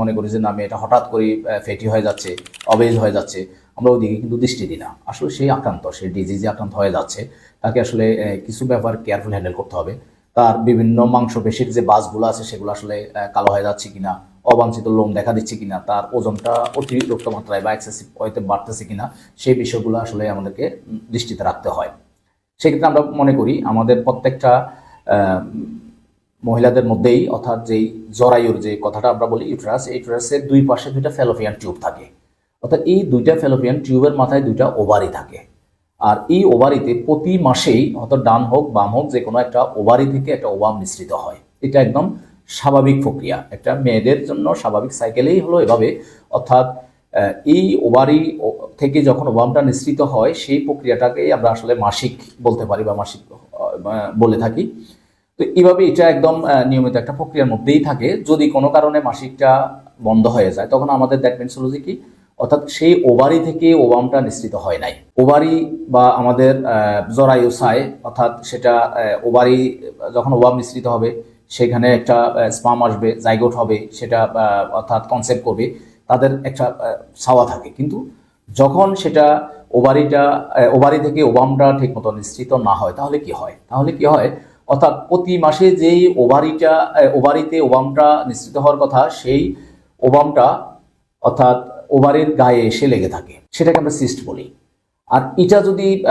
মনে করি যে, না আমি এটা হঠাৎ করে ফেটি হয়ে যাচ্ছে, অবেজ হয়ে যাচ্ছে। আমরা ওইদিকে কিন্তু দৃষ্টি দিই না। আসলে সেই আক্রান্ত, সেই ডিজিজে আক্রান্ত হয়ে যাচ্ছে। তাকে আসলে কিছু ব্যাপার কেয়ারফুল হ্যান্ডেল করতে হবে। তার বিভিন্ন মাংসপেশির যে বাসগুলো আছে, সেগুলো আসলে কালো হয়ে যাচ্ছে কিনা, অবাঞ্ছিত লোম দেখা দিচ্ছে কিনা, তার ওজনটা অতিরিক্ত মাত্রায় বা এক্সেসিভ হয়তো বাড়তেছে কিনা, সেই বিষয়গুলো আসলে আমাদেরকে দৃষ্টিতে রাখতে হয়। সেক্ষেত্রে আমরা মনে করি, আমাদের প্রত্যেকটা মহিলাদের মধ্যেই, অর্থাৎ যেই জরায়ুর যে কথাটা আমরা বলি, ইউট্রাস, এই ইউট্রাসের দুই পাশে দুইটা ফেলোপিয়ান টিউব থাকে। অর্থাৎ এই দুইটা ফেলোপিয়ান টিউবের মাথায় দুইটা ওভারি থাকে। আর এই ওভারিতে প্রতি মাসেই, অর্থাৎ ডান হোক, বাম হোক, যে কোনো একটা ওভারি থেকে একটা ওভাম মিশ্রিত হয়। এটা একদম স্বাভাবিক প্রক্রিয়া। একটা মেয়েদের জন্য স্বাভাবিক সাইকেলেই হলো এভাবে। অর্থাৎ এই ওভারি থেকে যখন ওভামটা নিঃসৃত হয়, সেই প্রক্রিয়াটাকেই আমরা আসলে মাসিক বলতে পারি বা মাসিক বলে থাকি। তো এইভাবে এটা একদম নিয়মিত একটা প্রক্রিয়ার মধ্যেই থাকে। যদি কোনো কারণে মাসিকটা বন্ধ হয়ে যায় তখন আমাদের দ্যাট মিনস হলো যে কি অর্থাৎ সেই ওভারি থেকে ওবামটা নিঃসৃত হয় নাই। ওভারি বা আমাদের আহ, জরায়ু সাই অর্থাৎ সেটা ওভারি যখন ওবাম মিশ্রিত হবে সেখানে একটা স্পাম আসবে জাইগোট হবে সেটা অর্থাৎ কনসেপ্ট করবে তাদের একটা ছাওয়া থাকে। কিন্তু যখন সেটা ওভারিটা আহ, ওভারি থেকে ওবামটা ঠিক মতো নিশ্চিত না হয় তাহলে কি হয়? তাহলে কি হয়? অর্থাৎ প্রতি মাসে যেই ওভারিটা ওভারিতে ওবামটা নিশ্চিত হওয়ার কথা, সেই ওবামটা অর্থাৎ ওভারের গায়ে এসে লেগে থাকে। সেটাকে আমরা সিস্ট বলি। আর এটা যদি